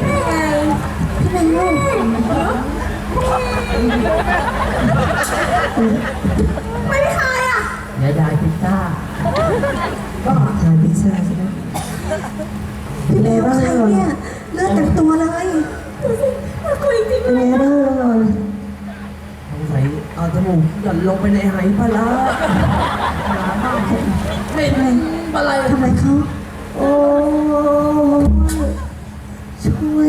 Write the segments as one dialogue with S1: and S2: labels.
S1: พี่แมวไม่ใครอะ
S2: ยายายพิซซ่า
S1: ก็ทานพิซซ่าใช่ไหมพี่แมวใครเนี่ยเลือดเต็มตัวเลยดูสิน่ากลัวจริงๆเลยแม่ได้เลย
S2: สงสัยเอาจมูกหย่อนลงไปในไหปลาร้าปลาร้าบ้างเป็นป อะไร
S1: ทำไมเขา โอ้ยช่วย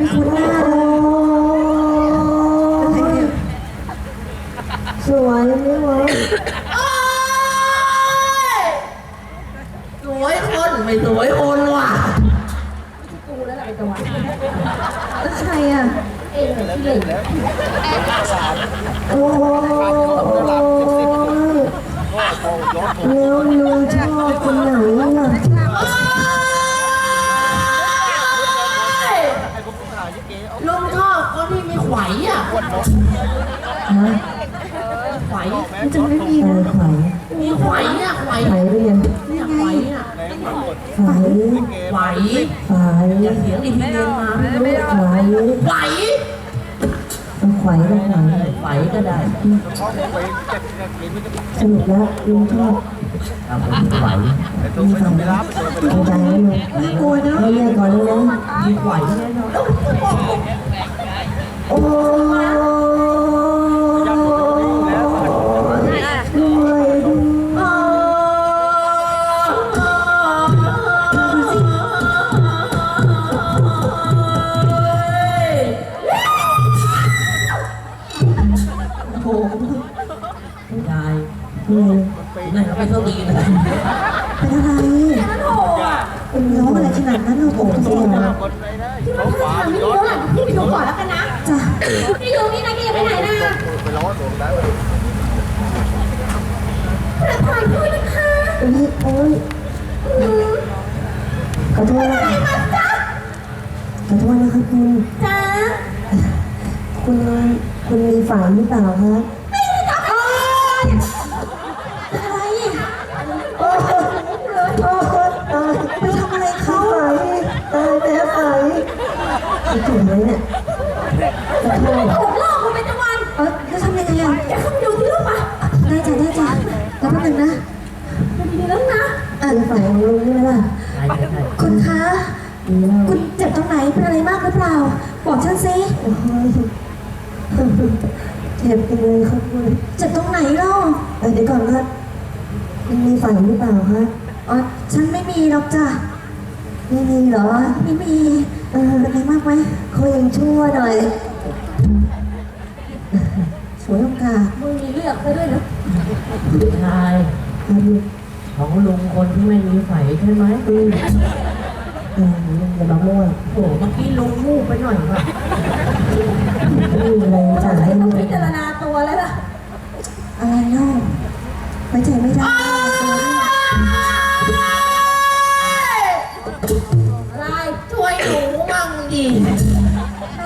S1: ไม่คุ้นหน้าเลยอะไรเนี่สวยไหมวะ
S2: สวยคนไม่สวยคนว่ะ
S1: แล้วใครอะโอ้ยแล้วลุงชอบคนไหนล่ะ
S2: ขวอะ
S1: ฮะ
S2: ไขว
S1: มันจะไม่มีนะไฟ
S2: มีไขวอะไขว
S1: ไฟเรียน
S2: เนี่ยไขวอะ
S1: ไฟ
S2: ไขว
S1: ไฟ
S2: อย่าเสียงดิพี่เรียนมาไม่รู้
S1: ไฟ
S2: ไขว
S1: ต้องไฟต้องไฟ
S2: ไขวก็ได้
S1: สนุกแล้วลุงชอบ
S2: ครับผมไขว
S1: มีไฟนะดีใจไหมลุงไม่กลัวนะเรียกก่อนเลยนะ
S2: มีไขวแน่นอน
S1: โอ้ยด้วยด้วยโอ้โห
S2: ยาย
S1: เหนื่อย
S2: ไหนก็ไปเท่าดีนะ
S1: เป็นอะไรเป็นร้องอะไรขนาดนั้นเราตกใจเห
S3: ไม่อยู่นี่นะ
S1: แก
S3: อย่าไปไหนนะประทานด้วยนะคะ
S1: โอ้ยโอ้ยขอโทษนะขอโทษนะครับคุณ
S3: จ้า
S1: คุณคุณมีฝันหรือเปล่าครับ ขอโทษ
S3: ถูกลอกมาเป็นจังวัน
S1: เออแล้วทำยังไงอะ
S3: อย่าเข้าไปดูที่ลูกปะ
S1: ได้จ้ะได้จ้ะแล้วแป๊บนึงนะ
S3: ดูดีๆแล้วนะ
S1: อ่านฝ่ายของลุงใช่ไหมล่ะ
S2: ใช่ใช่
S1: คุณคะ
S2: ดีแล้ว
S1: คุณเจ็บตรงไหนเป็นอะไรมากหรือเปล่า บอกฉันสิโอ้ยเจ็บจังเลยครับคุณเจ็บตรงไหนเล่าเออเดี๋ยวก่อนครับคุณมีฝันหรือเปล่าคะอ๋อฉันไม่มีหรอกจ้ะไม่มีเหรอ ไม่มี เออเป็นอะไรมากไหมเขายังชั่วหน่อยส วยโอกาส
S3: มึงมีเลือกไปด้วยนะ
S2: ชายของลุงคนที่ไม่มีไฟใช่ไหม
S1: อืมเอออย่ามามั่ว
S2: โอ้เมื่อกี้ลุงมูกไปหน่อยว่ะ
S1: ไม่มีอะไรจ่ายให้
S3: ต้
S1: ลู
S3: อง
S1: ก
S3: พิจารณาตัวแล้วล่ะ
S1: อะไรเล่าไว้ใจไม่ได้
S3: เน่า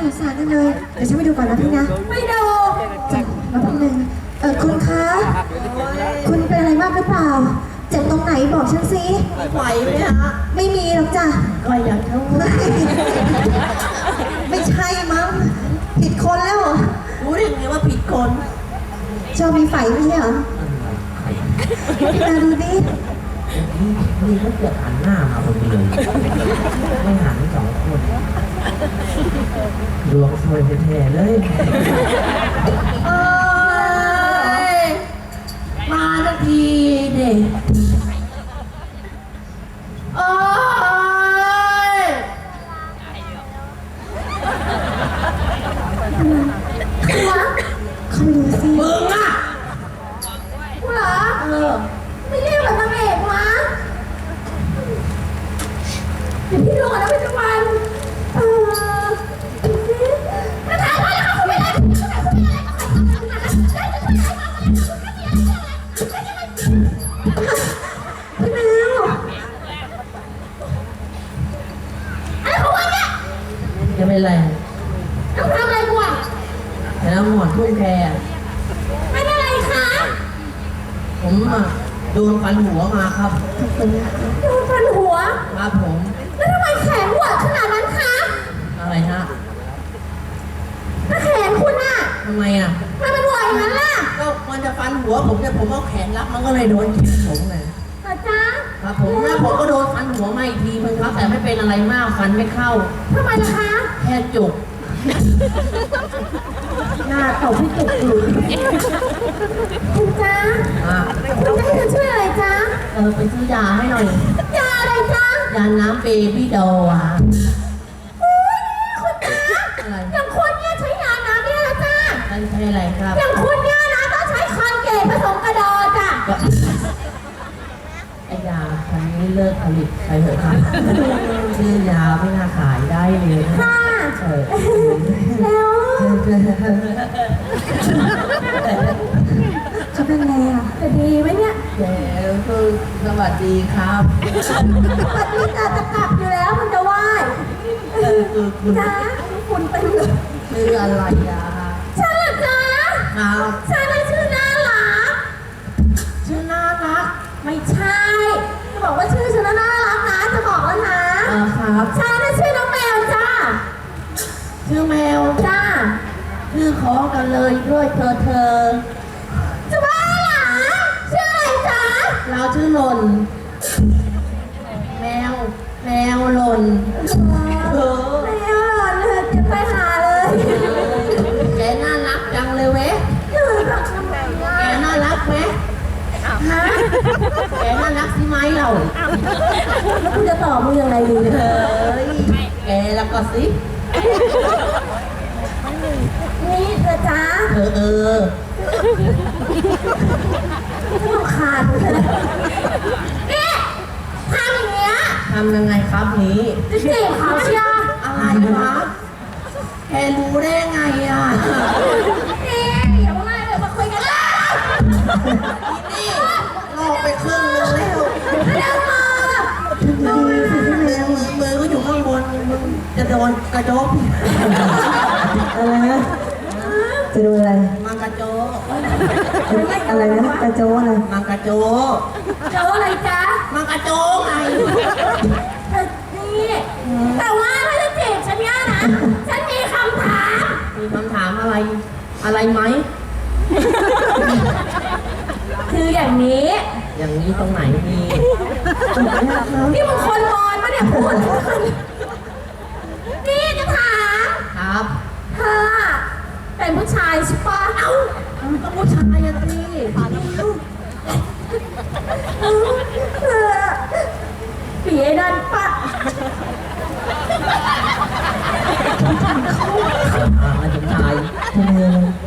S1: สงสารจังเลยเดี๋ยวฉันไปดูก่อนนะพี่นะ
S3: ไม่ดู
S1: จ้ะมาแป๊บนึงเออคุณคะ คุณเป็นอะไรมากหรือเปล่า เจ็บตรงไหนบอกฉันสิ
S2: ไหวไหมฮะ
S1: ไม่มีหรอกจ้ะ
S2: ก็อยากจะ
S1: ไม่ใช่มั้ง ผิดคนแล้วเหรอ
S2: รู้ได้ไงว่าผิดคน
S1: ชอบมีไฟไม่ใช่เหรอพี่นาดูดิ
S2: นี่นี่ก็เกิดหันหน้ามาพอดีเลยไม่หันสองคนดวงซวยแท้ๆเลยเอ้ย
S3: รับมันก็เลย
S2: โดนแขนผมไง
S3: เหรอจ๊ะ
S2: ครับผมแล้วผมก็โดนฟันหัวมาอีกทีนึงครับ แต่ไม่เป็นอะไรมากฟันไม่เข้า
S3: ทำไมล่ะคะ
S2: แค่จุก
S3: หน้าตบให้จุกอยู่คุณจ๊ะ
S2: อะ
S3: คุณจะให้ฉันช่วยอะไรจ๊ะ
S2: เออไปซื้อยาให้หน่อย
S3: ยาอะไรจ๊ะ
S2: ยาน้ำเบบี้ดออะ
S3: คุณจ๊ะ
S2: อะไร
S3: อย่างคุณเนี่ยใช้ยาน้ำเนี่ยนะจ๊ะ
S2: นั่นใช่อะไรครับ
S3: อย่างคุณ คัน
S2: นี้เลิกผลิตไปเถอะครับชื่อยาไม่น่าขายได้เลยนะ
S3: ค่ะ
S2: เออ
S3: แล้ว
S1: เขาเป็นอะไรอะ
S3: จะดีไหมเนี่ย
S2: แกคือสวัสดีครับ
S3: วันนี้จะจะกลับอยู่แล้วมันจะไหว้
S2: เออคือคุณ
S3: จ๊ะคุณเต็มเลย
S2: ชื่ออะไรอะ
S3: ฉันเหรอจ๊ะ
S2: ครับ
S3: ฉัน ชื่อ
S2: ขอกันเลยด้วยเธอเธอ
S3: จะบ้าเหรอชื่ออะไรจ๊ะ
S2: เราชื่อหล่น แมว แมวหล่น เออ
S3: แมวเหรอเลยจะไปหาเลย
S2: แกน่ารักจังเลยเว้ย
S3: ชื่อแบบทำไมวะ
S2: แกน่ารักไหม
S3: ฮะ
S2: แกน่ารักใช่ไหมเรา
S3: แล้วคุณจะตอบมึงยังไงดีเนี่ย
S2: เฮ้ยแกแล้วก็สิ
S3: นี่เธอจ้า
S2: เออเออ
S3: ฉันรำคาญเลยนี่ทำอย่างเงี้ย
S2: ทำยังไงครับนี้
S3: จะจีบเขาเชียว
S2: อะไรวะแกรู้ได้ไงอะ
S3: นี่อย่ามาเลยมาคุยกันเลย
S2: นี่ลอกไปครึ่งนึงแล้ว
S3: เร็วมา
S2: มือมือก็อยู่ข้างบนมึงจะโดนกระโจก
S1: อะไรนะ จะดูอะไร
S2: มังกระโจก
S1: อะไรนะกระโจอะไร
S2: มังกระโจก
S3: เจออะไรจ๊ะ
S2: มังกระโจกไง
S3: เธอนี่แต่ว่าถ้าจะจีบฉันเนี่ยนะ ฉันมีคำถาม
S2: มีคำถามอะไร อะไรไหม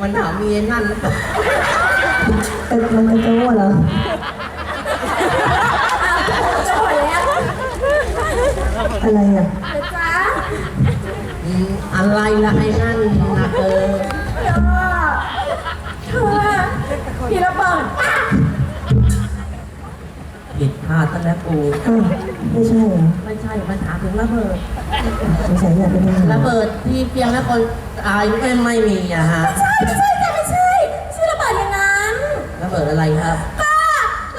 S2: มันถามมีไอ้นั่น
S1: เป็นมันกระโจเหรอ
S3: จะหมดแล้ว
S1: อะไรอะ
S3: เดี๋ยวจ้า
S2: อืมอะไรละไอ้นั่นนะเออ
S3: เธอเธอพี่ระเบิดปะ
S2: ผิดพลาดตั้งแต่กู
S1: อ้าวไม่ใช่เหรอ
S2: ไม่ใช่มันถามถึงระเบิด
S1: สงสัยอยากเป็นทหาร
S2: ระเบิดที่เพียงแล้วคนตายไม่ไม่มีอะฮะ
S3: ใช่ ไม่ใช่แต่ไม่ใช่ไม่ใช่ระเบิดอย่างนั้น
S2: ระเบิดอะไรครับ
S3: ก็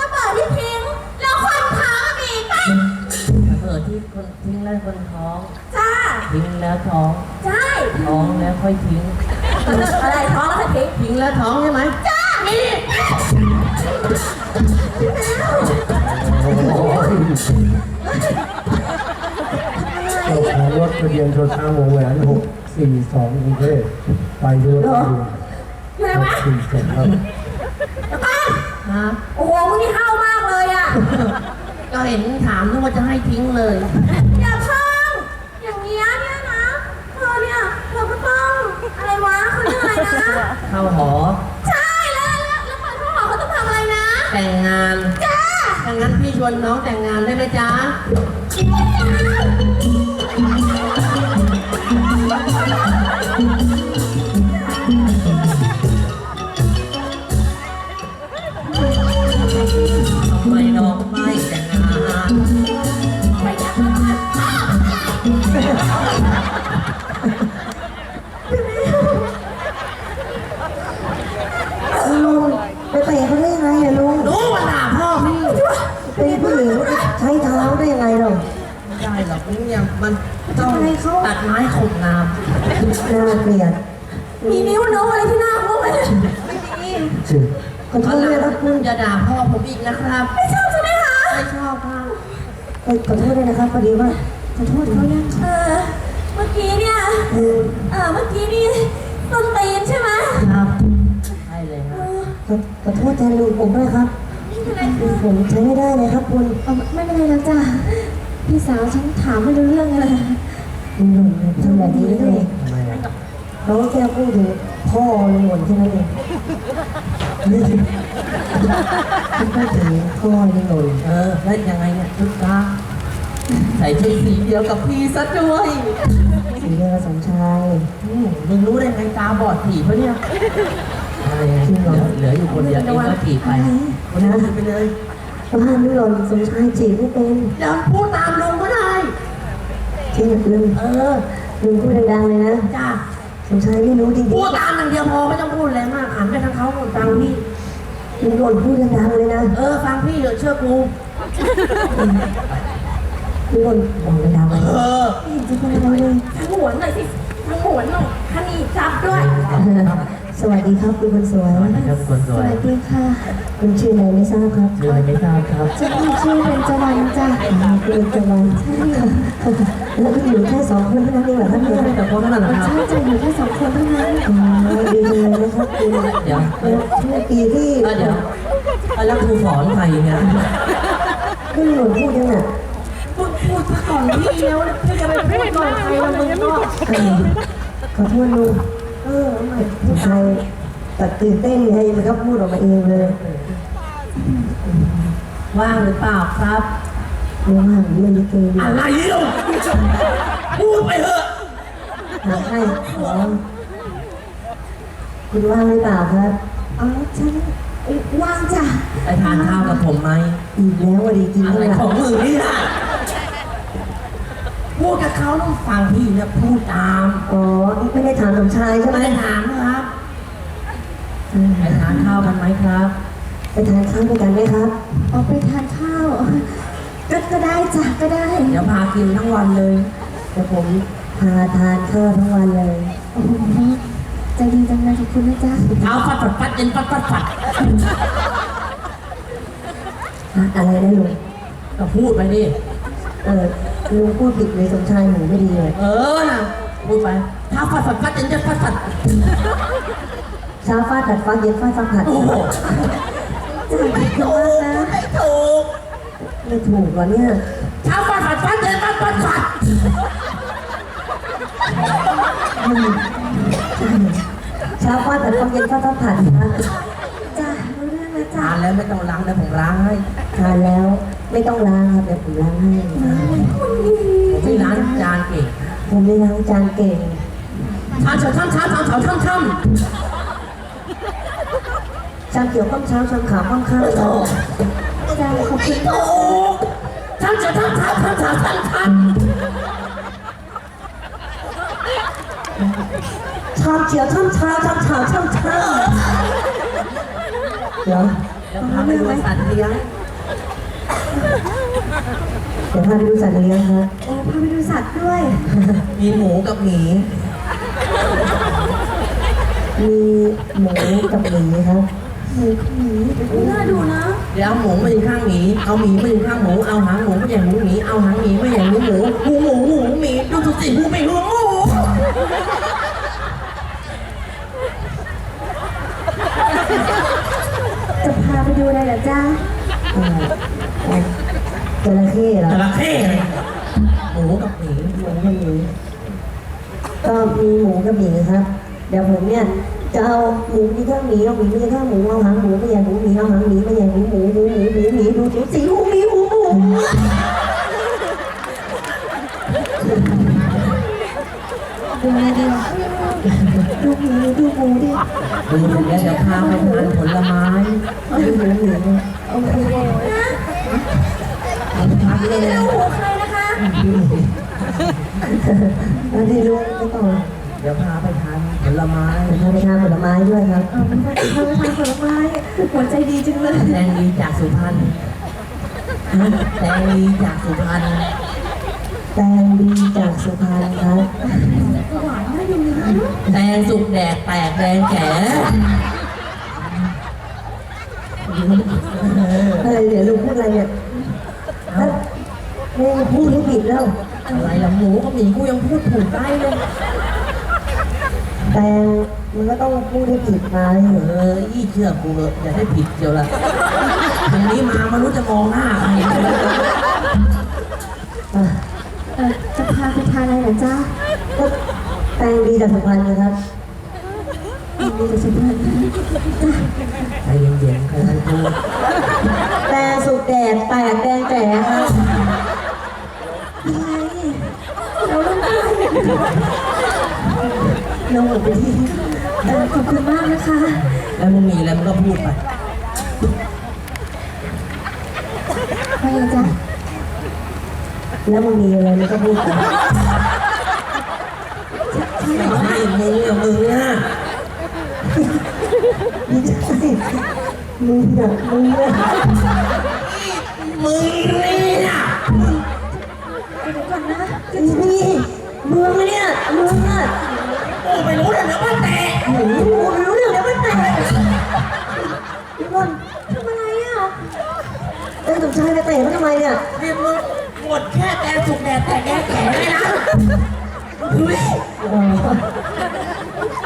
S3: ระเบิดที่ทิ้ง แล้วคนท้องมีปะ
S2: ระเบิดที่คนทิ้งแล้วคนท้อง
S3: จ้า
S2: ทิ้งแล้วท้อง
S3: ใช่
S2: ท้องแล้วค่อยทิ้ง
S3: อะไรท้องแล้วจะทิ้ง
S2: ทิ้งแล้วท้องใช่ไหม
S3: จ้ามี
S4: โอ้โหเจ้าของรถทะเบียนชนช้างวงแหวนหกสี่สองกรุงเทพ ไปด้วย
S3: อยู่ไหนวะ
S4: สี่สองครับ
S3: เดี๋ยวก่อน
S2: ฮะ
S3: โอ้โหมึงนี่ห้าวมากเลยอะ
S2: ก็เห็นถามนึกว่าจะให้ทิ้งเลย
S3: อย่าเพิ่งอย่างเงี้ยเนี่ยนะเธอเนี่ยเธอก็ต้องอะไรวะเขาเรียกอะไรนะ
S2: เข้าหอ
S3: ใช่แล้วแล้วแล้วเปิดห้องหอเขาต้องทำอะไรนะ
S2: แต่งงาน
S3: จ้า
S2: ถ้างั้นพี่ชวนน้องแต่งงานได้ไหมจ๊ะท ได้
S1: หร
S2: อกเนี่ยมันต้องตัดไม้ข่มน้
S1: น่าเกลียด
S3: มีนิ้วโน้อะไรที่หน้าเขาไหมไม่มี
S4: ชื่อ
S1: ขอำโทษด้วยนะครับคุณ
S2: อย่าด่าพ่อผมอีกนะครับ
S3: ไม่ชอบใช่ไหมคะ
S2: ไม่ชอบครับ
S1: เอ้ยขอโทษด้วยนะครับพอดีว่าขอโทษเขายัง
S3: เออเมื่อกี้เนี่ย
S1: เออ
S3: เออเมื่อกี้นี่ต้นตีนใช่ไหม
S2: ครับใช่เลยค
S3: เอ
S2: รับ
S3: อ
S1: ขอขอโทษแทนลุงผมด้วยครับ
S3: ไม่เป็นไรค่ะ
S1: ผมใช้ไม่ได้เลยครับคุณ
S3: เอาไม่เป็นไรแล้วจ้ะ พี่สาวฉันถามไม่รู้เรื่องเลย
S1: ลุงหนุ่มทำแบบนี้ได้ไง
S4: ทำไมอะ
S1: เราก็แค่พูดถึงพ่อลุงหนุ่มแค่นั้นเองไม่ถึงพูดถึงพ่อลุงหนุ่ม
S2: เออแล้วยังไงเนี่ยชุดกลางใส่ชุดสีเดียวกับพี่ซะด้วย
S1: สีเดียวกับสมชาย
S2: อืมมึงรู้ได้ไงตาบอดผีปะเนี่ยอะไรอะเหลือเหลืออยู่คนเดียวเองก็ถีบไปคนนั้นถีบไปเลย
S1: สภาพลุงหนุ่มสมชายจีบไม่เป็น
S2: เดี๋ยวพูดตามลุงก็ได้
S1: จริงลุง
S2: เออ
S1: ลุงพูดดังๆเลยนะ
S2: จ้า
S1: สมชายไม่รู้จริง
S2: พูดตามอย่างเดียวพอไม่ต้องพูดอะไรมากหันไปทางเขาก่อนฟังพี่
S1: ๆลุงหนุ่มพูดดังๆเลยนะ
S2: เออฟังพี่เดี๋ยวเชื่อกู
S1: ลุงหนุ่มบอกดังๆเลย
S2: เออ
S1: ไม่เห็นจะเป็นอะไรเลย
S3: ทั้งหวนหน่อยสิทั้งหวนหน่อยขันอีจับด้วย
S1: สวัสดีครับคุณคนสวย
S2: สวัสดีครับคนส
S1: ส
S2: วย
S1: วัสดีค่ะคุณชื่ออะไรไม่ทราบครับ
S2: ชื่ออะไรไม่ทราบครับ
S1: ฉันชื่อเป็นจวันจ้ะเป็นจวันใช่แล้วก็อยู่แค่สองคนเท่านั้นเองเหรอครับเนี่ย
S2: แต่คนนั้นนะครับ
S1: ใช่จะอยู่แค่สองคนเท่านั้นอ๋อดีเลยนะครับคุณ
S2: เดี๋ยว
S1: เออโชคดีที่
S2: เออเดี๋ยวแล้วครูสอนใครเนี่ย
S1: ที่หนูพูดยังไง
S2: พูดพูดซะก่อนพี่แล้วพี่จะไปพูดก่อนใครแล้วมึงก็
S1: เออขอโทษลุง เออไม่ผู้ชายแต่ตื่นเต้นไงมันก็พูดออกมาเองเลย
S2: ว่างหรือเปล่าครับ
S1: ไม่ว่าไม่ได้เจอดี
S2: อะไรเล่าพูดไปเถอะ
S1: หาให้อ๋อคุณว่างหรือเปล่าครับอ๋อฉันว่างจ้ะ
S2: ไปทานข้าวกับผมไหม
S1: อีกแล้ววันดีกิน
S2: อะ
S1: เท่า
S2: ไร
S1: ไหร่
S2: ของมึงนี่ล่ะ พูดกับเขาต้องฟังพี่นะพูดตาม
S1: อ๋อไม่ได้ถามสมชายใช่ไหม
S2: ไม่ได้ถามนะครับ
S1: อืม
S2: ไปทานข้าวกันไหมครับ
S1: ไปทานข้าวด้วยกันไหมครับ
S3: ออกไปทานข้าวก็ก็ได้จ้ะก็ได้
S2: เดี๋ยวพากินทั้งวันเลย
S1: เดี๋ยวผมพาทานข้าวทั้งวันเลย
S3: โอ้โหใจดีจังเลยขอบคุณนะจ๊ะ
S2: เช้าฟัดฟัดฟัดเย็นฟัดฟัดฟัด
S1: อะอะไรนะลุง
S2: ก็พูดไปดิ
S1: เออ ลุงพูดผิดเลยสมชายหนูไม่ดีเลย
S2: เออนะพูดไปเช้าฟัดฟัดฟัดเย็นจะฟัดฟัด
S1: เช้าฟาดผัดฟักเย็นฟาดฟักผัด
S2: โอ้โห
S1: จะขอบคุณมากนะ
S2: ไม่ถูก
S1: ไม่ถูกวะเนี่ย
S2: เช้าฟัดฟัดฟัดเย็นฟัดฟัดฟัด
S1: เช้าฟาดผัดฟักเย็นฟาดฟักผัดนะ
S3: จ้ะรู้เรื่องแล้วจ้ะ
S2: ทานแล้วไม่ต้องล้างเดี๋ยวผมล้างให้
S1: ทานแล้ว ไม่ต้องล้างครับเดี๋ยวผมล้างให้
S2: ผมไม่ล้างจานเก่ง
S1: ผมไม่ล้างจานเก่ง
S2: ชาเฉาช่ำชาเฉาเฉาช่ำช่
S1: ชามเขียวข้ามเช้าชามขาวข้ามข้ามำครับ
S3: จ้ะขอบคุณ
S2: ถูกท่านจะท่านท่านท่านท่านท่านท่าน
S1: ชามเฉียวช่ำชาชามชาช่ำชาเดี๋ยว
S2: เดี๋ยวพาไปดูสัตว์เลี้ยง
S1: เดี๋ยวพาไปดูสัตว์เลี้ยงครับโอ้พาไปดูสัตว์ด้วย
S2: มีหมูกับหมี
S1: มีหมูกับหมีครับหมูกับหมีน่าดูนะ
S2: เดี๋ยวเอาหมูมาอยู่ข้างหมี เอาหมีมาอยู่ข้างหมู เอาหางหมูมาอย่างหมูหมี เอาหางหมีมาอย่างหมูหมูหมูหมูหมูหมีดูสุดสิหมูไม่รู้หมู
S1: จะพาไปดูอะไรเหรอจ้า จระเข้เหรอ
S2: จระเข้เลยหมูกับหมี
S1: หมูกับหมีก็มีหมูกับหมีครับ เดี๋ยวผมเนี่ยจะเอาหมูมีข้างหมีเอาหมีมีข้างหมูเอาหางหมูมาอย่างหมูหมีเอาหางหมีมาอย่างหมูหมูหมูหมูหมูหมีดูสิสีหมูหมีหมูหมูดูไงดีดูหมูดูหมูดิ
S2: ดูเสร็จแล้วเดี๋ยวพาไปทานผลไม้
S1: ดูหมูหมูโอเค
S2: พาไปเลย
S1: แล้วที่ลูกก็ต่อ
S2: เดี๋ยวพาไปทานผลไม้
S1: พาไปทานผลไม้ด้วยครับพาไปทานผลไม้หัวใจดีจังเลย
S2: แตงดีจากสุพรรณแตงดีจากสุพรรณ
S1: แตงดีจากสุพรรณครับ
S2: แตงสุกแดกแตกแดงแก่
S1: อะไรเดี๋ยวลูกพูดอะไรเนี่ยไม่พูดให้ผิดแล้ว
S2: อะไรล่ะหมูกับหมีกูยังพูดถูกได้เลย
S1: แตงมันก็ต้องพูดให้ผิดมา
S2: เออยี่เชื่อกูเถอะอย่าได้ผิดเดียวละทางนี้มาไม่รู้จะมองหน้าใครเลย
S1: อะ
S3: เออจะพาไปทานอะไรเหรอจ้า
S1: ก็แตงดีจากสุพรรณนะครับ
S3: ดีกับฉันด้วย
S2: ใจเย็นๆครๆกู
S1: แตงสุกแดดแตกแดงแก่ครับ
S3: เราต้องไป
S1: ลงไปที่
S3: ขอบคุณมากนะคะ
S2: แล้วมึงมีอะไรมึงก็พูดไป
S3: ไปเลยจ้า
S1: แล้วมันมีอะไรมันก็พูดไป
S2: ให้มึงเนี่ยมึงเนี่ย
S1: ไม่ใช่มึงอะมึงอะ
S2: มึงเนี่ย
S1: ไอ้นี่มึงเนี่ยมึงอะ
S2: กูไม่รู้เลยนะว่าแต่
S1: โอ้โหรู้เรื่องแล้วมันแตกพี่อลทำอะไรอะเอ้ยสมชายไปเตะมันทำไมเนี่ย
S2: นี่มึงหมดแค่แตงสุกแดกแตกแดงแก่เลยนะเฮ้ย
S1: อ๋อ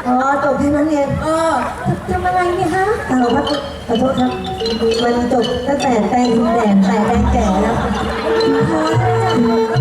S1: อ๋อจบแค่นั้นเอง
S2: เออ
S3: ทำอะไรเนี่ยฮะ
S1: เอาครับขอโทษครับ มันจบตั้งแต่แตงแดงแตกแดงแก่แล้ว
S3: พอแล้วจ้ะ